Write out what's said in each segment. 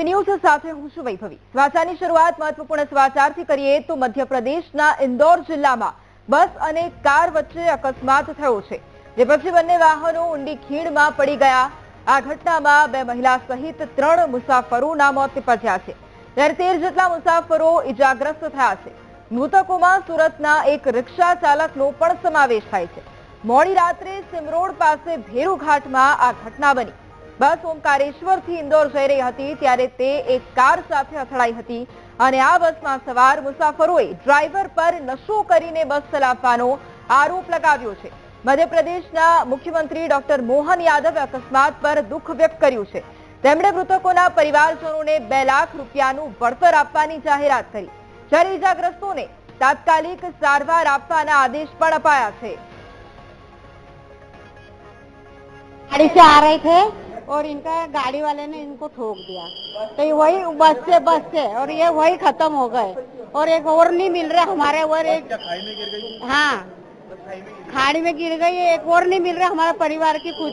TV news સાથે હું છું વૈભવી. સમાચારની શરૂઆત મહત્વપૂર્ણ સમાચારથી કરીએ તો મધ્યપ્રદેશના ઇન્દોર જિલ્લામાં બસ અને કાર વચ્ચે અકસ્માત થયો છે, જે પછી બંને વાહનો ઊંડી ખીણમાં પડી ગયા. આ ઘટનામાં બે મહિલા સહિત ત્રણ મુસાફરોના મોત નિપજ્યા છે. ત્યારે તેર જેટલા મુસાફરો ઇજાગ્રસ્ત થયા છે. મૃતકોમાં સુરતના એક રિક્ષા ચાલકનો પણ સમાવેશ થાય છે. મોડી રાત્રે સિમરોડ પાસે ભેરુ ઘાટમાં આ ઘટના બની. બસ ઓમકારેશ્વરથી ઇન્દોર જઈ રહી હતી ત્યારે તે એક કાર સાથે અથડાઈ હતી અને આ બસમાં સવાર મુસાફરોએ ડ્રાઈવર પર નશો કરીને બસ ચલાવવાનો આરોપ લગાવ્યો છે મધ્યપ્રદેશના મુખ્યમંત્રી ડોક્ટર મોહન યાદવે અકસ્માત પર દુઃખ વ્યક્ત કર્યું છે તેમણે મૃતકોના પરિવારજનોને બે લાખ રૂપિયાનું વળતર આપવાની જાહેરાત કરી જ્યારે ઇજાગ્રસ્તોને તાત્કાલિક સારવાર આપવાના આદેશ પણ અપાયા છે गाड़ी से आ रहे थे और इनका गाड़ी वाले ने इनको ठोक दिया। तो ये वही बस से बस से और ये वही खत्म हो गए। और एक और नहीं मिल रहा हमारे और एक खाई में गिर गई? हाँ। खाड़ी में गिर गई एक और नहीं मिल रहा हमारे परिवार की कुछ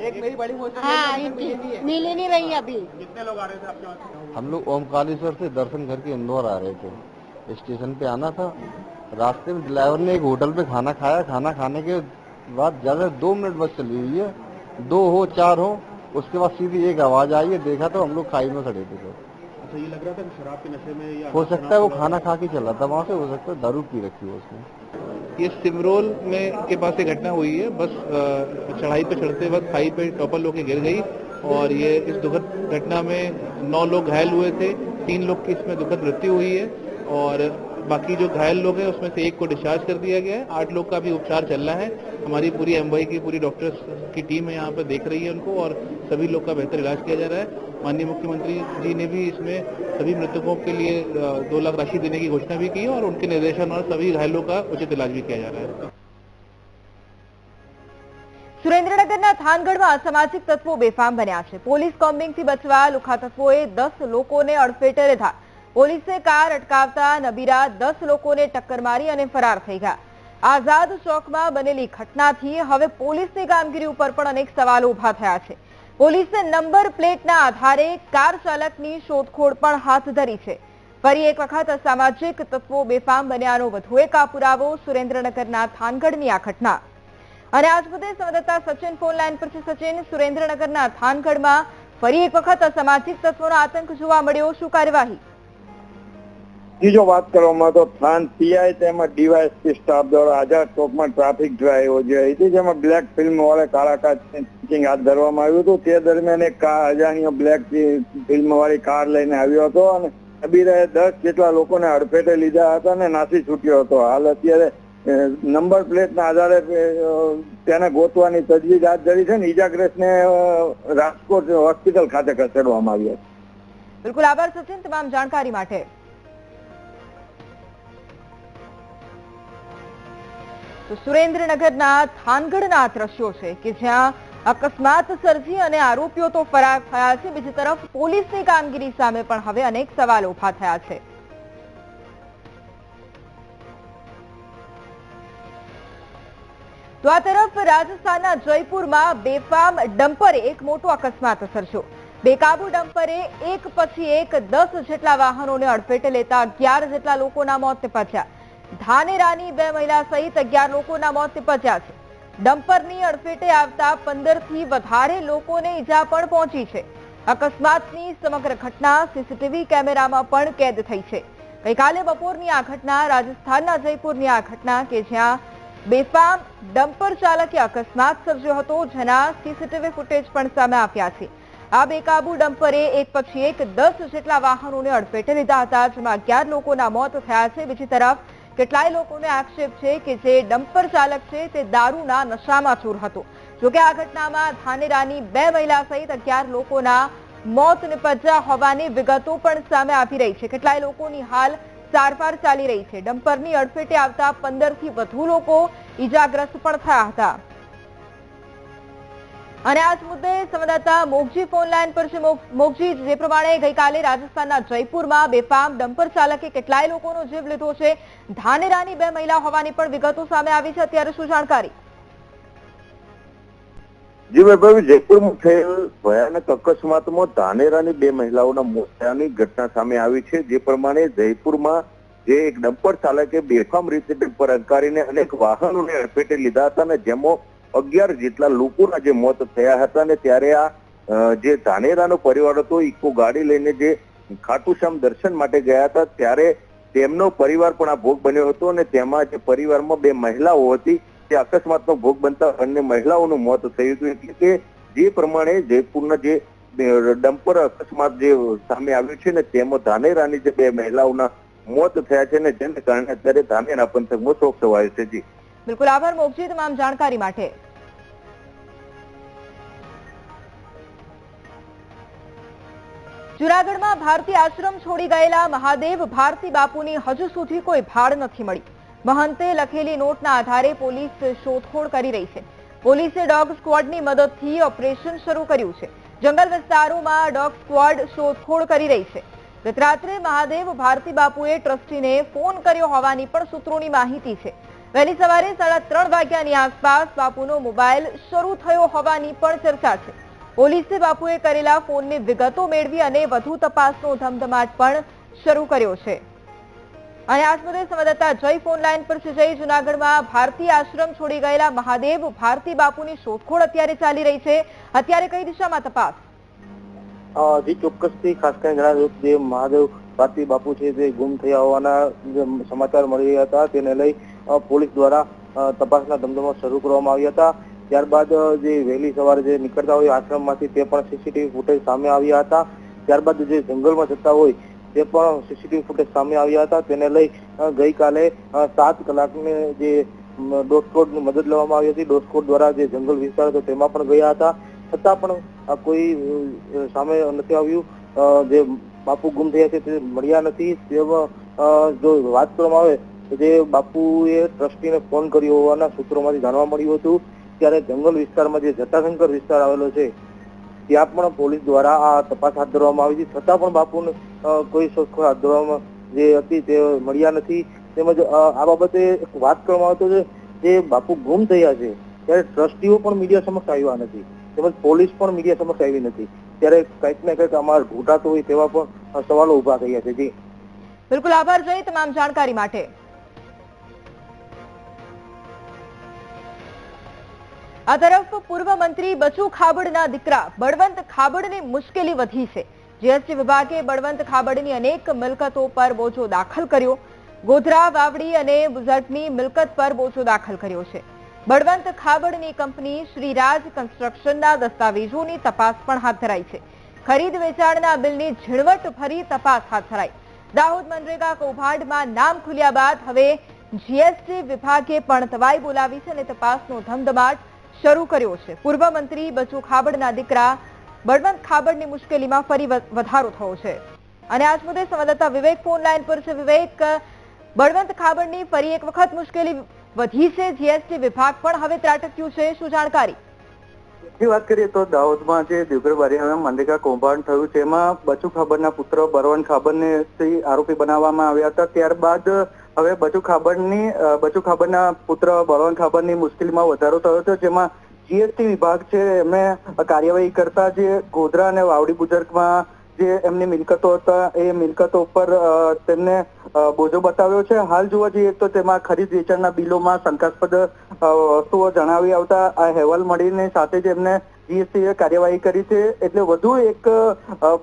एक मेरी बड़ी हाँ मिल ही। नहीं रही अभी। कितने लोग आ रहे थे आपके हम लोग ओमकालेश्वर से दर्शन करके इंदौर आ रहे थे। स्टेशन पे आना था। रास्ते में ड्राइवर ने एक होटल पे खाना खाया। खाना खाने के बाद ज़्यादा दो मिनट बस चली हुई है। दो हो चार हो उसके बाद सीधी एक आवाज़ आई है देखा तो हम लोग खाई में खड़े थे तो। अच्छा ये लग रहा था कि शराब के नशे में या हो सकता है वो खाना खा के चला था वहाँ से हो सकता है दारू पी रखी हो उसने। ये सिमरोल में के पास एक घटना हुई है बस चढ़ाई पे चढ़ते वक्त खाई पे टॉपर लोग गिर गई और ये इस दुखद घटना में नौ लोग घायल हुए थे तीन लोग की इसमें दुखद मृत्यु हुई है और बाकी जो घायल लोग हैं उसमें से एक को डिस्चार्ज कर दिया गया है आठ लोग का भी उपचार चल रहा है। हमारी पूरी एम्बई की पूरी डॉक्टर्स की टीम है यहाँ पर देख रही है उनको और सभी लोग का बेहतर इलाज किया जा रहा है माननीय मुख्यमंत्री जी ने भी इसमें सभी मृतकों के लिए अ, दो लाख राशि देने की घोषणा भी की है और उनके निर्देशन और सभी घायलों का उचित इलाज भी किया जा रहा है સુરેન્દ્રનગરના થાનગઢમાં અસામાજિક તત્વો બેફામ બન્યા છે પોલીસ કોમ્બિંગથી બચવા લુખા તત્વોએ દસ લોકોને અડફેટે લીધા પોલીસે કાર અટકાવતા નબીરા દસ લોકોને ટક્કર મારી અને ફરાર થઈ ગયા આઝાદ ચોકમાં બનેલી ઘટનાથી હવે પોલીસની કામગીરી ઉપર પણ અનેક સવાલો ઊભા થયા છે. પોલીસે નંબર પ્લેટના આધારે કાર ચાલકની શોધખોળ પણ હાથ ધરી છે. ફરી એક વખત અસામાજિક તત્વો બેફામ બન્યાનો વધુ એક આ પુરાવો સુરેન્દ્રનગરના થાનગઢની આ ઘટના. અને આજ બધે સંવાદદાતા સચિન ફોન લાઈન પરથી સચિન, સુરેન્દ્રનગરના થાનગઢમાં ફરી એક વખત અસામાજિક તત્વોનો આતંક જોવા મળ્યો. શું કાર્યવાહી? બીજો વાત કરવામાં તો થાન પીઆઈ તેમજ ડીવાયસપી સ્ટાફ દ્વારા આઝાદ ચોકમાં ટ્રાફિક ડ્રાઈવ યોજાઈ હતી જેમાં બ્લેક ફિલ્મ વાળે કાળા કાચ ચેકિંગ હાથ ધરવામાં આવ્યું હતું. તે દરમિયાન એક અજાણ્યો બ્લેક ફિલ્મ વાળી કાર લઈને આવ્યો હતો અને કબીરાએ દસ જેટલા લોકોને અડફેટે લીધા હતા અને નાસી છૂટ્યો હતો. હાલ અત્યારે નંબર પ્લેટના આધારે તેને ગોતવાની તજવીજ હાથ ધરી છે ને ઈજાગ્રસ્તને રાજકોટ હોસ્પિટલ ખાતે ખસેડવામાં આવ્યા છે. બિલકુલ આભાર સચિન, તમામ જાણકારી માટે. તો સુરેન્દ્રનગરના થાનગઢના દ્રશ્યો છે કે જ્યાં અકસ્માત સર્જી અને આરોપીઓ તો ફરાર થયા છે. બીજી તરફ પોલીસની કામગીરી સામે પણ હવે અનેક સવાલ ઊભા થયા છે. તો આ તરફ રાજસ્થાનના જયપુરમાં બેફામ ડમ્પરે એક મોટો અકસ્માત સર્જ્યો. બેકાબુ ડમ્પરે એક પછી એક દસ જેટલા વાહનોને અડફેટે લેતા અગિયાર જેટલા લોકોના મોત નિપજ્યા. ધાનેરાની બે મહિલા સહિત અગિયાર લોકોના મોત નિપજ્યા છે. ડમ્પરની અડફેટે આવતા પંદરથી વધારે લોકોને ઈજા પણ પહોંચી છે. અકસ્માતની સમગ્ર ઘટના સીસીટીવી કેમેરામાં પણ કેદ થઈ છે. ગઈકાલે બપોરની આ ઘટના, રાજસ્થાનના જયપુરની આ ઘટના કે જ્યાં બેફામ ડમ્પર ચાલકે અકસ્માત સર્જ્યો હતો, જેના સીસીટીવી ફૂટેજ પણ સામે આવ્યા છે. આ બેકાબુ ડમ્પરે એક પછી એક દસ જેટલા વાહનોને અડફેટે લીધા હતા, જેમાં અગિયાર લોકોના મોત થયા છે. બીજી તરફ કેટલાય લોકોને આક્ષેપ છે કે જે ડમ્પર ચાલક છે તે દારૂના નશામાં ચૂર હતો. જોકે આ ઘટનામાં ધાનેરાની બે મહિલા સહિત અગિયાર લોકોના મોત નિપજ્યા હોવાની વિગતો પણ સામે આવી રહી છે. કેટલાય લોકોની હાલ સારવાર ચાલી રહી છે. ડમ્પરની અડફેટે આવતા પંદરથી વધુ લોકો ઈજાગ્રસ્ત પણ થયા હતા. અને આ મુદ્દે સંવાદદાતા મોગજી ફોન લાઈન પર છે. મોગજી, જે પ્રમાણે ગઈકાલે રાજસ્થાનના જયપુરમાં બેફામ ડમ્પર ચાલકે કેટલાય લોકોનો જીવ લીધો છે. ધાનેરાની બે મહિલા હોવાની પણ વિગતો સામે આવી છે. અત્યારે શું જાણકારી? જી વૈભવી, જયપુરમાં થયેલ ભયાનક અકસ્માતમાં ધાનેરાની બે મહિલાઓના મોત થયાની ઘટના સામે આવી છે. જે પ્રમાણે જયપુરમાં જે એક ડમ્પર ચાલકે બેફામ રીતે ડમ્પર અંકારીને અનેક વાહનોને અડફેટે લીધા હતા અને જેમાં અગિયાર જેટલા લોકોના જે મોત થયા હતા અને ત્યારે આ જે ધાનેરાનો પરિવાર હતો, ઇકો ગાડી લઈને જે ખાટુશ્યામ દર્શન માટે ગયા હતા, ત્યારે તેમનો પરિવાર પણ આ ભોગ બન્યો હતો અને તેમાં જે પરિવારમાં બે મહિલાઓ હતી, તે અકસ્માતનો ભોગ બનતા બંને મહિલાઓનું મોત થયું હતું. એટલે કે જે પ્રમાણે જયપુરના જે ડમ્પર અકસ્માત જે સામે આવ્યું છે ને તેમાં ધાનેરાની જે બે મહિલાઓના મોત થયા છે ને જેને કારણે અત્યારે ધાનેરા પંથકમાં શોક છવાયો છે જી. બિલકુલ આભાર, મોગજી, તમામ જાણકારી માટે. જુનાગઢમાં ભારતી આશ્રમ છોડી ગયેલા મહાદેવ ભારતી બાપુની હજુ સુધી કોઈ ભાડ નથી મળી. મહંતે લખેલી નોટના આધારે પોલીસ શોધખોળ કરી રહી છે. પોલીસે ડોગ સ્ક્વોડની મદદથી ઓપરેશન શરૂ કર્યું છે. જંગલ વિસ્તારોમાં ડોગ સ્ક્વોડ શોધખોળ કરી રહી છે. ગત રાત્રે મહાદેવ ભારતી બાપુએ ટ્રસ્ટીને ફોન કર્યો હોવાની પણ સૂત્રોની માહિતી છે. વહેલી સવારે સાડા ત્રણ વાગ્યાની આસપાસ બાપુનો મોબાઈલ શરૂ થયો હોવાની પણ ચર્ચા છે. પોલીસે બાપુએ કરેલા ફોનની વિગતો મેળવી અને વધુ તપાસનો ધમધમાટ પણ શરૂ કર્યો છે. અને આ મુદ્દે સંવાદદાતા જય ફોન લાઈન પર છે. જય જુનાગઢમાં ભારતી આશ્રમ છોડી ગયેલા મહાદેવ ભારતી બાપુની શોધખોળ અત્યારે ચાલી રહી છે. અત્યારે કઈ દિશામાં તપાસ? જે ચોક્કસથી ખાસ કરીને જણાવ્યું જે મહાદેવ ભારતી બાપુ છે તે ગુમ થયા હોવાના સમાચાર મળી રહ્યા હતા, તેને લઈ પોલીસ દ્વારા તપાસના ધમધમો શરૂ કરવામાં આવ્યા હતા. ત્યારબાદ જે વહેલી સવારે જે નીકળતા હોય આશ્રમમાંથી તે પણ સીસીટીવી ફૂટેજ સામે આવ્યા હતા. ત્યારબાદ જે જંગલમાં જતા હોય તે પણ સીસીટીવી ફૂટેજ સામે આવ્યા હતા. તેને લઈ ગઈકાલે સાત કલાકની જે ડોસ્કોડની મદદ લેવામાં આવી હતી. ડોસ્કોડ દ્વારા જે જંગલ વિસ્તાર હતો તેમાં પણ ગયા હતા. છતાં પણ કોઈ સામે નથી આવ્યું. જે બાપુ ગુમ થયા છે તે મળ્યા નથી. તે જો વાત કરવામાં આવે જે બાપુએ ટ્રસ્ટીને ફોન કર્યો હોવાના સૂત્રોમાંથી જાણવા મળ્યું હતું ત્યારે જંગલ વિસ્તારમાં જે જટાશંકર વિસ્તાર આવેલો છે, ત્યાં પણ પોલીસ દ્વારા આ તપાસ હાથ ધરવામાં આવી છે છતાં પણ બાપુને કોઈ શોધખોળ હાથ ધરવામાં જે હતી તે મળ્યા નથી. તેમજ આ બાબતે એક વાત કરવામાં આવતો છે જે બાપુ ગુમ થયા છે ત્યારે ટ્રસ્ટીઓ પણ મીડિયા સમક્ષ આવ્યા નથી. તેમજ પોલીસ પણ મીડિયા સમક્ષ આવી નથી. ત્યારે કંઈક ને કંઈક અમારે ઘૂંટાતો હોય તેવા પણ સવાલો ઊભા થયા છે. જી. બિલકુલ આભાર જોઈએ તમામ જાણકારી માટે. આ તરફ પૂર્વ મંત્રી બચુ ખાબડના દીકરા બળવંત ખાબડની મુશ્કેલી વધી છે. જીએસટી વિભાગે બળવંત ખાબડની અનેક મિલકતો પર બોજો દાખલ કર્યો. ગોધરા, વાવડી અને બુઝટની મિલકત પર બોજો દાખલ કર્યો છે. બળવંત ખાબડની કંપની શ્રીરાજ કન્સ્ટ્રક્શનના દસ્તાવેજોની તપાસ પણ હાથ ધરાઈ છે. ખરીદ વેચાણના બિલની ઝીણવટ ભરી તપાસ હાથ ધરાઈ. દાહોદ મનરેગા કૌભાંડમાં નામ ખુલ્યા બાદ હવે જીએસટી વિભાગે પણ તવાઈ બોલાવી છે અને તપાસનો ધમધમાટ શરૂ કર્યો છે. પૂર્વ મંત્રી બચુ ખાબડના દીકરા બળવંત ખાબડની મુશ્કેલીમાં ફરી વધારો થયો છે. અને આજ મુદ્દે સંવાદદાતા વિવેક ફોન પર છે. વિવેક, બળવંત ખાબડની ફરી એક વખત મુશ્કેલી વધી છે. જીએસટી વિભાગ પણ હવે ત્રાટક્યું છે. શું જાણકારી? વાત કરીએ તો દાહોદમાં જે બારિયાના મનરેગા કૌભાંડ થયું છે, એમાં બચુ ખાબરના પુત્ર બરવન ખાબરને તે આરોપી બનાવવામાં આવ્યા હતા. ત્યારબાદ હવે બચુ ખાબરની બચુ ખાબરના પુત્ર બળવંત ખાબરની મુશ્કેલીમાં વધારો થયો છે, જેમાં જીએસટી વિભાગ છે, એમને કાર્યવાહી કરતા જે ગોધરા અને વાવડી બુજર્ગમાં જે એમની મિલકતો હતા, એ મિલકતો ઉપર તેમને બોજો બતાવ્યો છે. હાલ જોવા જઈએ તો તેમાં ખરીદ વેચાણના બિલોમાં શંકાસ્પદ વસ્તુઓ જણાવી આવતા આ અહેવાલ મળીને સાથે જ એમને જીએસટીએ કાર્યવાહી કરી છે. એટલે વધુ એક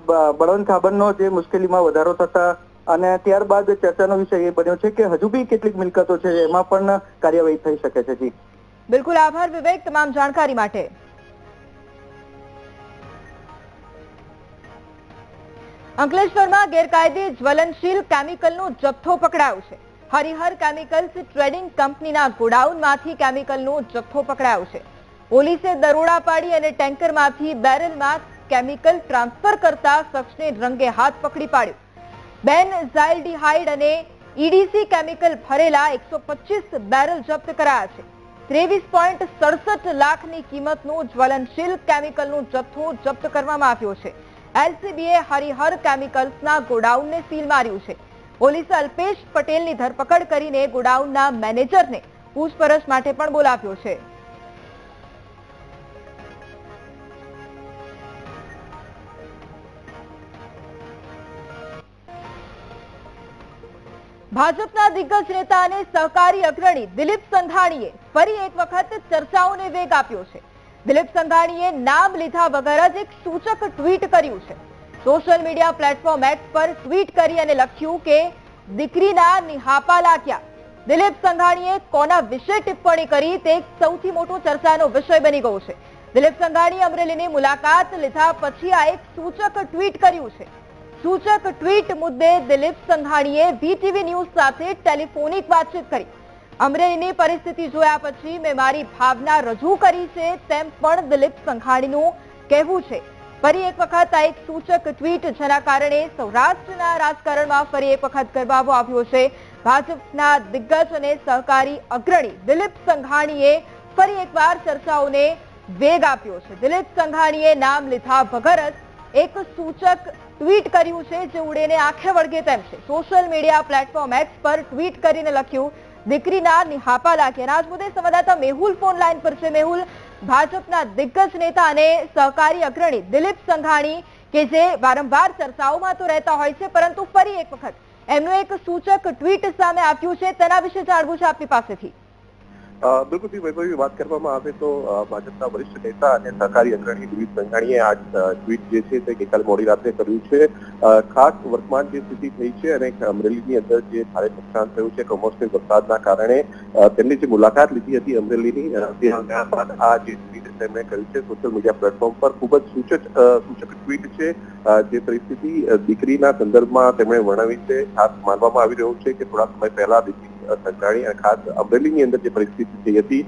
બળવંત ખાબરનો જે મુશ્કેલીમાં વધારો થતા અને ત્યારબાદ ચર્ચાનો વિષય એ બન્યો છે કે હજુ બી કેટલીક મિલકતો છે, એમાં પણ કાર્યવાહી થઈ શકે છે જી. બિલકુલ આભાર વિવેક, તમામ જાણકારી માટે. અંકલેશ્વરમાં ગેરકાયદે જ્વલનશીલ કેમિકલનો જથ્થો પકડાયો છે. હરિહર કેમિકલ્સ ટ્રેડિંગ કંપનીના ગોડાઉનમાંથી કેમિકલનો જથ્થો પકડાયો છે. પોલીસે દરોડા પાડી અને ટેન્કરમાંથી બેરલમાં કેમિકલ ટ્રાન્સફર કરતા શખ્સને રંગે હાથ પકડી પાડ્યો. બેન ઝાઇલ્ડીહાઇડ અને ઈડીસી કેમિકલ ભરેલા એકસો બેરલ જપ્ત કરાયા છે. ત્રેવીસ પોઈન્ટ સડસઠ લાખની કિંમતનું જ્વલનશીલ કેમિકલનું જથ્થો જપ્ત કરવામાં આવ્યો છે. એલસીબીએ હરિહર કેમિકલ્સના ગોડાઉનને સીલ માર્યું છે. પોલીસે અલ્પેશ પટેલની ધરપકડ કરીને ગોડાઉનના મેનેજરને પૂછપરછ માટે પણ બોલાવ્યો છે. ભાજપના દિગ્ગજ નેતા અને સહકારી અગ્રણી દિલીપ સંઘાણીએ ફરી એક વખત ચર્ચાઓને વેગ આપ્યો છે. દિલીપ સંઘાણીએ નામ લીધા વગર જ એક સૂચક ટ્વીટ કર્યું છે. સોશિયલ મીડિયા પ્લેટફોર્મ એક્સ પર ટ્વીટ કરી અને લખ્યું કે, દીકરીના નિહાપા લાગ્યા. દિલીપ સંઘાણીએ કોના વિશે ટિપ્પણી કરી તે સૌથી મોટો ચર્ચાનો વિષય બની ગયો છે. દિલીપ સંઘાણીએ અમરેલીની મુલાકાત લીધા પછી આ એક સૂચક ટ્વીટ કર્યું છે. સૂચક ટ્વીટ મુદ્દે દિલીપ સંઘાણીએ વીટીવી ન્યૂઝ સાથે ટેલિફોનિક વાતચીત કરી. અમરેલીની પરિસ્થિતિ જોયા પછી મેં મારી ભાવના રજૂ કરી છે તેમ પણ દિલીપ સંઘાણીનું કહેવું છે. ફરી એક વખત આ એક સૂચક ટ્વીટ જેના કારણે સૌરાષ્ટ્રના રાજકારણમાં ફરી એક વખત ગરબાવો આવ્યો છે. ભાજપના દિગ્ગજ અને સહકારી અગ્રણી દિલીપ સંઘાણીએ ફરી એકવાર ચર્ચાઓને વેગ આપ્યો છે. દિલીપ સંઘાણીએ નામ લીધા વગર જ એક સૂચક ટ્વીટ કર્યું છે જે ઉડેને આંખે વળગે તેમ છે. સોશિયલ મીડિયા પ્લેટફોર્મ એક્સ પર ટ્વીટ કરીને લખ્યું, દીકરીના નિહાપા લાગ્યા. આજ મુદ્દે સંવાદદાતા મેહુલ ફોન લાઈન પર છે. મેહુલ, ભાજપના દિગ્ગજ નેતા અને સહકારી અગ્રણી દિલીપ સંઘાણી કે જે વારંવાર ચર્ચાઓમાં તો રહેતા હોય છે, પરંતુ ફરી એક વખત એમનું એક સૂચક ટ્વીટ સામે આવ્યું છે. તેના વિશે જાણવું છે આપની પાસેથી. બિલકુલથી વૈભવી વાત કરવામાં આવે તો ભાજપના વરિષ્ઠ નેતા અને સહકારી અગ્રણી દિલીપ સંઘાણીએ આ ટ્વીટ જે છે તે ગઈકાલે મોડી રાત્રે કર્યું છે. ખાસ વર્તમાન જે સ્થિતિ થઈ છે અને અમરેલીની અંદર જે ભારે નુકસાન થયું છે, કમોસમી વરસાદના કારણે તેમની જે મુલાકાત લીધી હતી અમરેલીની આ જે ટ્વીટ તેમણે કર્યું છે સોશિયલ મીડિયા પ્લેટફોર્મ પર ખૂબ જ સૂચક સૂચક ટ્વીટ છે. જે પરિસ્થિતિ દીકરીના સંદર્ભમાં તેમણે વર્ણવી છે. ખાસ માનવામાં આવી રહ્યું છે કે થોડા સમય પહેલા દિલ્હી સંઘાણી અને ખાસ અમરેલીની અંદર જે પરિસ્થિતિ થઈ હતી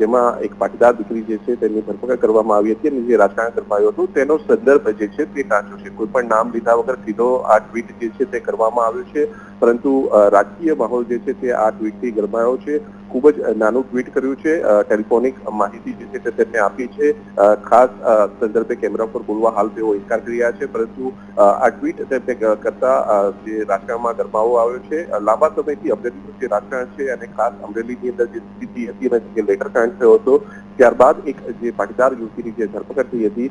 જેમાં એક પાટીદાર દીકરી જે છે તેની ધરપકડ કરવામાં આવી હતી અને જે રાજકારણ કરવાયું હતું, તેનો સંદર્ભ જે છે તે કાચો છે. કોઈ પણ નામ લીધા વગર સીધો આ ટ્વીટ જે છે તે કરવામાં આવ્યું છે. પરંતુ રાજકીય માહોલ જે છે તે આ ટ્વીટથી ગરમાયો છે. ખૂબ જ નાનું ટ્વીટ કર્યું છે. ટેલિફોનિક માહિતી જે છે તે તેમને આપી છે. ખાસ સંદર્ભે કેમેરા પર બોલવા હાલ તેઓ ઇનકાર કરી રહ્યા છે. પરંતુ આ ટ્વીટ તેમને કરતા જે રાજકારણમાં ગરમાવો આવ્યો છે લાંબા સમયથી અમરેલીનું જે રાજકારણ છે અને ખાસ અમરેલીની અંદર જે સ્થિતિ હતી અને જે લેટરકાંડ થયો હતો, ત્યારબાદ એક જે પાટીદાર યુવતીની જે ધરપકડ થઈ હતી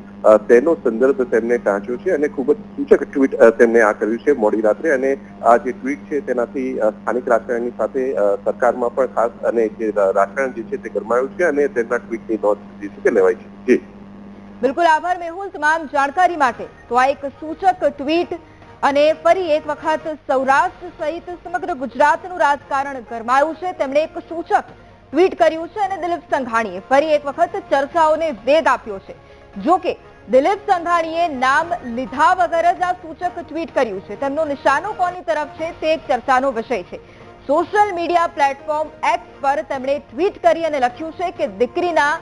તેનો સંદર્ભ તેમને ટાંચ્યો છે અને ખૂબ જ સૂચક ટ્વીટ તેમને આ કર્યું છે મોડી રાત્રે. અને આ જે ટ્વીટ છે તેનાથી સ્થાનિક રાજકારણની સાથે સરકારમાં પણ ખાસ અને જે રાસાયણ જે છે તે ગરમાયું છે અને તેના ટ્વીટની નોંધ જે છે તે લેવાય છે. જી. બિલકુલ આભાર મેહુલ તમામ જાણકારી માટે. તો આ એક સૂચક ટ્વીટ અને ફરી એક વખત સૌરાષ્ટ્ર સહિત સમગ્ર ગુજરાતનું રાજકારણ ગરમાયું છે. તેમણે એક સૂચક ટ્વીટ કર્યું છે અને દિલીપ સંઘાણીએ ફરી એક વખત ચર્ચાઓને વેગ આપ્યો છે. જો કે દિલીપ સંઘાણીએ નામ લીધા વગર જ આ સૂચક ટ્વીટ કર્યું છે. તેમનો નિશાનો કોની તરફ છે તે એક ચર્ચાનો વિષય છે. સોશિયલ મીડિયા પ્લેટફોર્મ એક્સ પર તેમણે ટ્વીટ કરી અને લખ્યું છે કે દીકરીના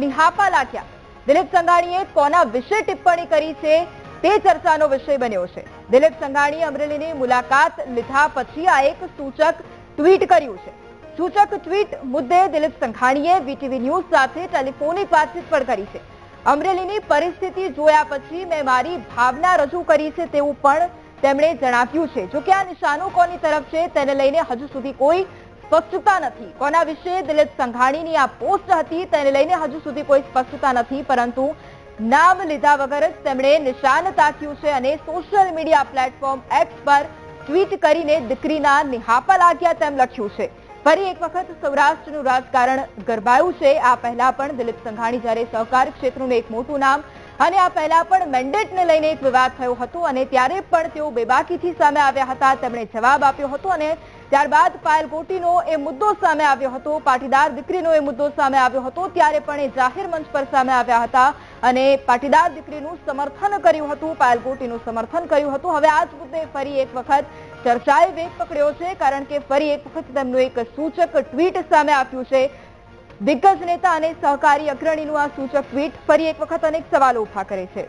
નિહાપા લાગ્યા. દિલીપ સંઘાણીએ કોના વિશે ટિપ્પણી કરી છે તે ચર્ચાનો વિષય બન્યો છે. દિલીપ સંઘાણીએ અમરેલીની મુલાકાત લીધા પછી આ એક સૂચક ટ્વીટ કર્યું છે. સૂચક ટ્વીટ મુદ્દે દિલીપ સંઘાણીએ વીટીવી ન્યૂઝ સાથે ટેલિફોનિક વાતચીત પણ કરી છે. અમરેલીની પરિસ્થિતિ જોયા પછી મેં મારી ભાવના રજૂ કરી છે તેવું પણ તેમણે જણાવ્યું છે જોકે આ નિશાનો કોની તરફ છે, તેને લઈને હજુ સુધી કોઈ સ્પષ્ટતા નથી. કોના વિશે દિલીપ સંઘાણીની આ પોસ્ટ હતી, તેને લઈને હજુ સુધી કોઈ સ્પષ્ટતા નથી, પરંતુ નામ લીધા વગર જ તેમણે નિશાન તાક્યું છે અને સોશિયલ મીડિયા પ્લેટફોર્મ એક્સ પર ટ્વીટ કરીને દીકરીના નિહાપા લાગ્યા તેમ લખ્યું છે. ફરી એક વખત સૌરાષ્ટ્રનું રાજકારણ ગરબાયું છે. આ પહેલા પણ દિલીપ સંઘાણી જ્યારે સહકાર ક્ષેત્રનું એક મોટું નામ અને આ પહેલા પણ મેન્ડેટને લઈને એક વિવાદ થયો હતો અને ત્યારે પણ તેઓ બેબાકીથી સામે આવ્યા હતા. તેમણે જવાબ આપ્યો હતો અને ત્યારબાદ પાયલ કોટીનો એ મુદ્દો સામે આવ્યો હતો. પાટીદાર દીકરીનો એ મુદ્દો સામે આવ્યો હતો. ત્યારે પણ એ જાહેર મંચ પર સામે આવ્યા હતા અને પાટીદાર દીકરીનું સમર્થન કર્યું હતું. પાયલ કોટીનું સમર્થન કર્યું હતું. હવે આ જ મુદ્દે ફરી એક વખત ચર્ચાએ વેગ પકડ્યો છે, કારણ કે ફરી એક વખત તેમનું એક સૂચક ટ્વીટ સામે આપ્યું છે. દિગ્ગજ નેતા અને સહકારી અગ્રણીનું આ સૂચક ટ્વીટ ફરી એક વખત અનેક સવાલો ઊભા કરે છે.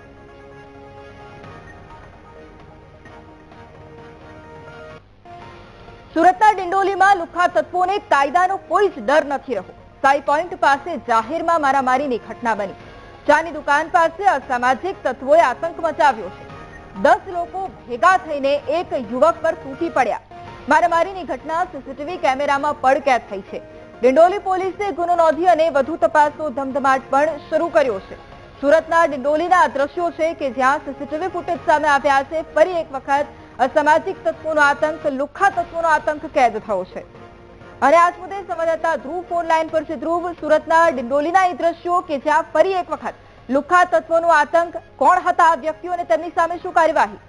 સુરતના ડિંડોલીમાં લુખ્ખા તત્વોને કાયદાનો કોઈ જ ડર નથી રહ્યો. સાઈ પોઈન્ટ પાસે જાહેરમાં મારામારીની ઘટના બની. ચાની દુકાન પાસે અસામાજિક તત્વોએ આતંક મચાવ્યો છે. દસ લોકો ભેગા થઈને એક યુવક પર તૂટી પડ્યા. મારામારીની ઘટના સીસીટીવી કેમેરામાં પડકેદ થઈ છે. ડિંડોલી પોલીસે ગુનો નોંધી અને વધુ તપાસનો ધમધમાટ પણ શરૂ કર્યો છે. સુરતના ડિંડોલીના દ્રશ્યો છે કે જ્યાં સીસીટીવી ફૂટેજ સામે આવ્યા છે, ફરી એક વખત અસામાજિક તત્વોનો આતંક, લુખ્ખા તત્વોનો આતંક કેદ થયો છે. અને આજ મુદ્દે સંવાદદાતા ધ્રુવ ફોન લાઈન પર છે. ધ્રુવ, સુરતના ડિંડોલીના એ દ્રશ્યો કે જ્યાં ફરી એક વખત લુખ્ખા તત્વોનો આતંક, કોણ હતા આ વ્યક્તિઓ અને તેમની સામે શું કાર્યવાહી?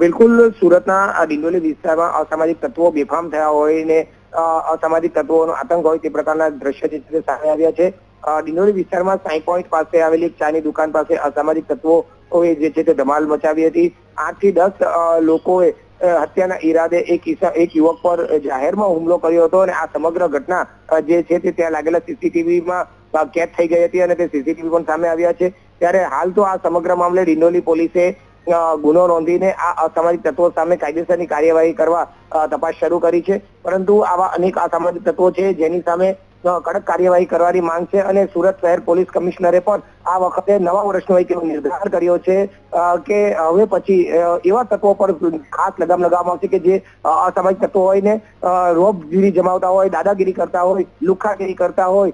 બિલકુલ સુરતના ડિંડોલી વિસ્તારમાં અસામાજિક તત્વો બેફામ થયા હોય ને અસામાજિક તત્વોનો આતંક હોય તે પ્રકારના દ્રશ્ય જે સામે આવ્યા છે. ડિનોરી વિસ્તારમાં સાઈ પોઈન્ટ પાસે આવેલી એક ચાની દુકાન પાસે અસામાજિક તત્વો જે છે તે ધમાલ મચાવી હતી. આઠથી દસ લોકોએ હત્યાના ઈરાદે એક એક યુવક પર જાહેરમાં હુમલો કર્યો હતો અને આ સમગ્ર ઘટના જે છે તે ત્યાં લાગેલા સીસીટીવીમાં કેદ થઈ ગઈ હતી અને તે સીસીટીવી પણ સામે આવ્યા છે. ત્યારે હાલ તો આ સમગ્ર મામલે ડિંડોલી પોલીસે ગુનો નોંધીને આ અસામાજિક તત્વો સામે કાયદેસરની કાર્યવાહી કરવા તપાસ શરૂ કરી છે. પરંતુ આવા અનેક અસામાજિક તત્વો છે જેની સામે કડક કાર્યવાહી કરવાની માંગ છે અને સુરત શહેર પોલીસ કમિશનરે પણ આ વખતે નવા વર્ષનો એક એવો નિર્ધાર કર્યો છે કે હવે પછી એવા તત્વો પર ખાસ લગામ લગાવવામાં આવશે કે જે અસામાજિક તત્વો હોય ને રોબગીરી જમાવતા હોય, દાદાગીરી કરતા હોય, લુખાગીરી કરતા હોય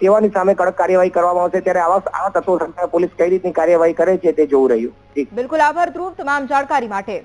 તેવાની સામે કડક કાર્યવાહી કરવામાં આવશે ત્યારે આવા આ તત્વો સામે પોલીસ કઈ રીતની કાર્યવાહી કરે છે તે જોવું રહ્યું. બિલકુલ આભાર, ધ્રુવ, તમામ જાણકારી માટે.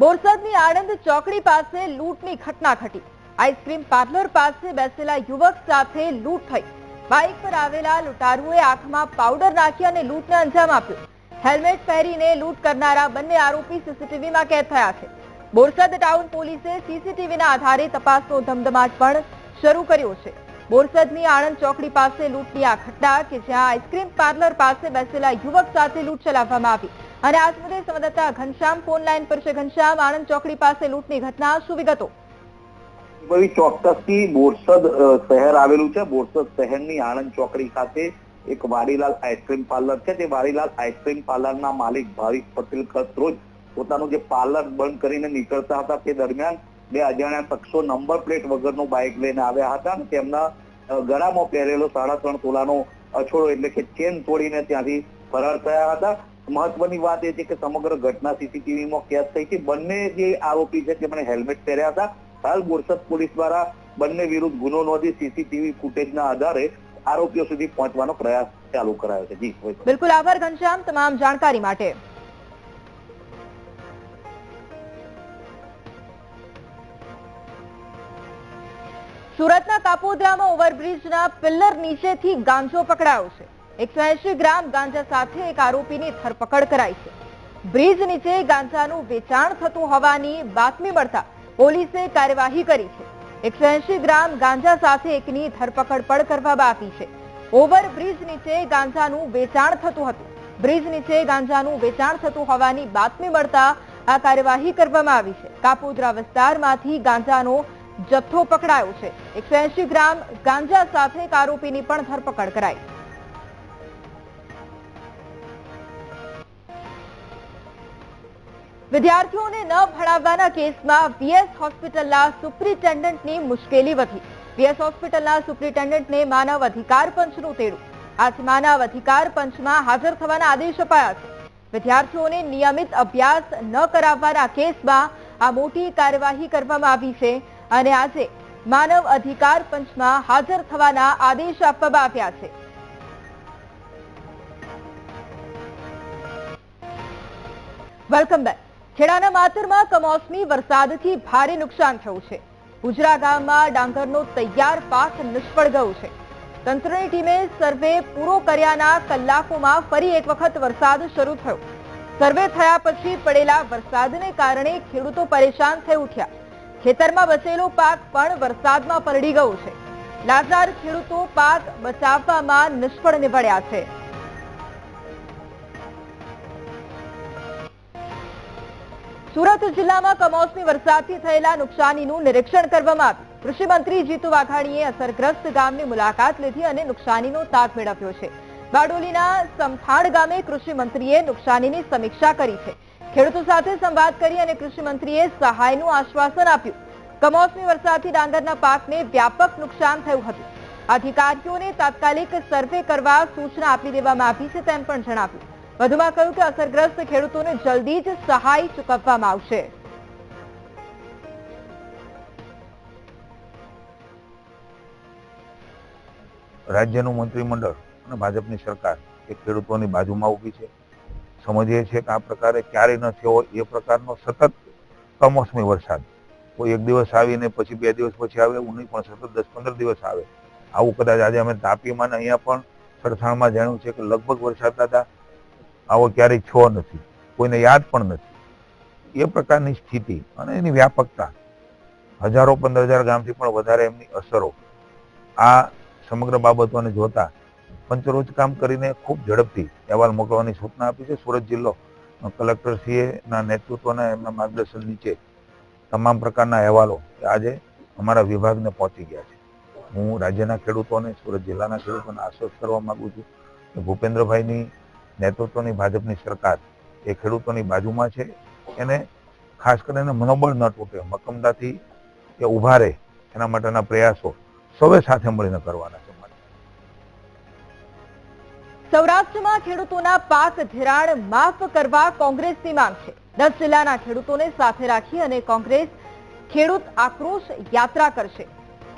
બોરસદની આણંદ ચોકડી પાસે લૂંટની ઘટના ઘટી. આઈસ્ક્રીમ પાર્લર પાસે બેસેલા યુવક સાથે લૂંટ થઈ. બાઇક પર આવેલા લૂંટારુએ આંખમાં પાવડર નાખી અને લૂંટને અંજામ આપ્યો. હેલ્મેટ પહેરીને લૂંટ કરનારા બંને આરોપી સીસીટીવીમાં કેદ થયા છે. બોરસદ ટાઉન પોલીસે સીસીટીવીના આધારે તપાસનો ધમધમાટ પણ શરૂ કર્યો છે. બોરસદની આણંદ ચોકડી પાસે લૂંટની આ ઘટના કે જ્યાં આઈસ્ક્રીમ પાર્લર પાસે બેસેલા યુવક સાથે લૂંટ ચલાવવામાં આવી. અને આ મુદ્દે સંવાદદાતા ઘનશ્યામ ફોન લાઈન પર છે. ઘનશ્યામ, આણંદ ચોકડી પાસે લૂંટની ઘટના, શું વિગતો? ભાઈ, ચોક્કસથી બોરસદ શહેર આવેલું છે. બોરસદ શહેરની આણંદ ચોકડી ખાતે એક વાડીલાલ આઈસ્ક્રીમ પાર્લર છે. તે વાડીલાલ આઈસ્ક્રીમ પાર્લરના માલિક ભાવિક પટેલ રોજ પોતાનું જે પાર્લર બંધ કરીને નીકળતા હતા તે દરમિયાન બે અજાણ્યા શખ્સો નંબર પ્લેટ વગરનું બાઇક લઈને આવ્યા હતા અને તેમના ગળામાં પહેરેલો સાડા ત્રણ તોલાનો અછોડો એટલે કે ચેન તોડીને ત્યાંથી ફરાર થયા હતા. મહત્વની વાત એ છે કે સમગ્ર ઘટના સીસીટીવીમાં કેદ થઈ છે. બંને જે આરોપી છે તેમણે હેલ્મેટ પહેર્યા હતા, હાલ બોરસદ પોલીસ દ્વારા બંને વિરુદ્ધ ગુનો નોંધી સીસીટીવી ફૂટેજના આધારે આરોપીઓ સુધી પહોંચવાનો પ્રયાસ ચાલુ કરાયો છે. જી બિલકુલ આભાર ઘનશ્યામ, તમામ જાણકારી માટે. સુરતના કાપોદ્રામાં ઓવરબ્રિજના પિલ્લર નીચેથી ગાંજો પકડાયો છે. એકસો ગ્રામ ગાંજા સાથે એક આરોપીની ધરપકડ કરાઈ છે. બ્રિજ નીચે ગાંજાનું વેચાણ થતું હોવાની બાતમી મળતા પોલીસે કાર્યવાહી કરી છે. એકસો ગ્રામ ગાંજા સાથે એકની ધરપકડ પણ કરવામાં આવી છે. ઓવરબ્રિજ નીચે ગાંજાનું વેચાણ થતું હતું. બ્રિજ નીચે ગાંજાનું વેચાણ થતું હોવાની બાતમી મળતા આ કાર્યવાહી કરવામાં આવી છે. કાપોદ્રા વિસ્તારમાંથી ગાંજાનો જથ્થો પકડાયો છે. એકસો ગ્રામ ગાંજા સાથે એક આરોપીની પણ ધરપકડ કરાઈ. વિદ્યાર્થીઓને ન ભણાવવાના કેસમાં વીએસ હોસ્પિટલના સુપ્રિન્ટેન્ડન્ટની મુશ્કેલી વધી. વીએસ હોસ્પિટલના સુપ્રિન્ટેન્ડન્ટને માનવ અધિકાર પંચનું તેડું. આજ માનવ અધિકાર પંચમાં હાજર થવાના આદેશ અપાયા છે. વિદ્યાર્થીઓને નિયમિત અભ્યાસ ન કરાવવાના કેસમાં આ મોટી કાર્યવાહી કરવામાં આવી છે અને આજે માનવ અધિકાર પંચમાં હાજર થવાના આદેશ આપવામાં આવ્યા છે. વેલકમ બેક ખેડાના માતરમાં કમોસમી વરસાદથી ભારે નુકસાન થયું છે. ગુજરા ગામમાં ડાંગરનો તૈયાર પાક નિષ્ફળ ગયો છે. તંત્રની ટીમે સર્વે પૂરો કર્યાના કલાકોમાં ફરી એક વખત વરસાદ શરૂ થયો. સર્વે થયા પછી પડેલા વરસાદને કારણે ખેડૂતો પરેશાન થઈ ઉઠ્યા. ખેતરમાં બચેલો પાક પણ વરસાદમાં પરડી ગયો છે. લાચાર ખેડૂતો પાક બચાવવામાં નિષ્ફળ નીવડ્યા છે. સુરત જિલ્લામાં કમોસમી વરસાદથી થયેલા નુકસાનીનું નિરીક્ષણ કરવામાં આવ્યું. કૃષિમંત્રી જીતુ વાઘાણીએ અસરગ્રસ્ત ગામની મુલાકાત લીધી અને નુકસાનીનો તાગ મેળવ્યો છે. બારડોલીના સમથાણ ગામે કૃષિમંત્રીએ નુકસાનીની સમીક્ષા કરી છે. ખેડૂતો સાથે સંવાદ કરી અને કૃષિ મંત્રીએ સહાયનું આશ્વાસન આપ્યું. કમોસમી વરસાદથી ડાંગરના પાકને વ્યાપક નુકસાન થયું હતું. અધિકારીઓને તાત્કાલિક સર્વે કરવા સૂચના આપી દેવામાં આવી છે તેમ પણ જણાવ્યું. વધુમાં કહ્યું કે અસરગ્રસ્ત ખેડૂતોને જલ્દી જ સહાય ચૂકવવામાં આવશે. રાજ્યનું મંત્રીમંડળ અને ભાજપની સરકાર એ ખેડૂતોની બાજુમાં ઊભી છે. સમજીએ છીએ કે આ પ્રકારે ક્યારેય ન થયો એ પ્રકારનો સતત કમોસમી વરસાદ. કોઈ એક દિવસ આવીને પછી બે દિવસ પછી આવે, એવું નહીં, પણ સતત દસ પંદર દિવસ આવે. આવું કદાચ આજે અમે તાપીમાં અહીંયા પણ સરથાણમાં જાણ્યું છે કે લગભગ વરસાદ દાદા આવો ક્યારેય છો નથી, કોઈને યાદ પણ નથી. એ પ્રકારની સ્થિતિ અને એની વ્યાપકતા. હજારો પંદર હજાર ગામથી પણ વધારે એમની અસરો આ સમગ્ર બાબતોને જોતા પંચરોજ કામ કરીને ખૂબ ઝડપથી અહેવાલ મોકલવાની સૂચના આપી છે સુરત જિલ્લો. કલેક્ટરશ્રીએ ના નેતૃત્વના એમના માર્ગદર્શન નીચે તમામ પ્રકારના અહેવાલો આજે અમારા વિભાગને પહોંચી ગયા છે. હું રાજ્યના ખેડૂતોને, સુરત જિલ્લાના ખેડૂતોને આશ્વસ્ત કરવા માગું છું કે ભૂપેન્દ્રભાઈની નેતૃત્વની ભાજપની સરકાર એ ખેડૂતોની બાજુમાં છે. એને ખાસ કરીને મનોબળ ન તૂટે, મક્કમતાથી એ ઊભા રહે, એના માટેના પ્રયાસો સૌએ સાથે મળીને કરવાના છે. સૌરાષ્ટ્રમાં ખેડૂતોના પાક ધિરાણ માફ કરવા કોંગ્રેસની માંગ છે. દસ જિલ્લાના ખેડૂતોને સાથે રાખી અને કોંગ્રેસ ખેડૂત આક્રોશ યાત્રા કરશે.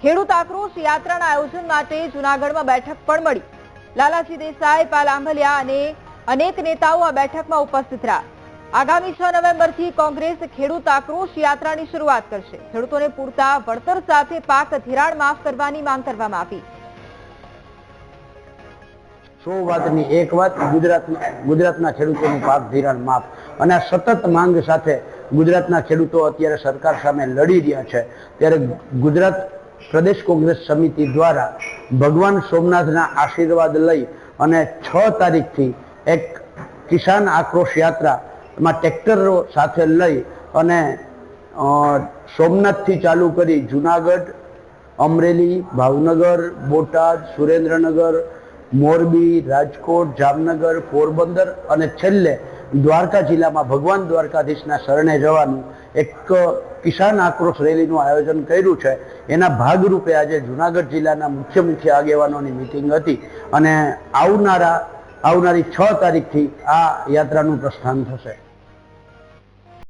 ખેડૂત આક્રોશ યાત્રાના આયોજન માટે જૂનાગઢમાં બેઠક પણ મળી. લાલાજી દેસાઈ, પાલ આંબલિયા અને અનેક નેતાઓ આ બેઠકમાં ઉપસ્થિત રહ્યા. આગામી છ નવેમ્બરથી કોંગ્રેસ ખેડૂત આક્રોશ યાત્રાની શરૂઆત કરશે. ખેડૂતોને પૂરતા વળતર સાથે પાક ધિરાણ માફ કરવાની માંગ કરવામાં આવી. સો વાતની એક વાત ગુજરાત ગુજરાતના ખેડૂતોનું પાક ધિરાણ માફ અને સતત માંગ સાથે ગુજરાતના ખેડૂતો અત્યારે સરકાર સામે લડી રહ્યા છે. ત્યારે ગુજરાત પ્રદેશ કોંગ્રેસ સમિતિ દ્વારા ભગવાન સોમનાથના આશીર્વાદ લઈ અને છ તારીખથી એક કિસાન આક્રોશ યાત્રામાં ટ્રેક્ટર સાથે લઈ અને સોમનાથથી ચાલુ કરી જુનાગઢ, અમરેલી, ભાવનગર, બોટાદ, સુરેન્દ્રનગર, મોરબી, રાજકોટ, જામનગર, પોરબંદર અને છેલ્લે દ્વારકા જિલ્લામાં ભગવાન દ્વારકાધીશના શરણે જવાનું એક કિસાન આક્રોશ રેલીનું આયોજન કર્યું છે. એના ભાગરૂપે આજે જુનાગઢ જિલ્લાના મુખ્ય મુખ્ય આગેવાનોની મિટિંગ હતી અને આવનારા આવનારી છ તારીખથી આ યાત્રાનું પ્રસ્થાન થશે.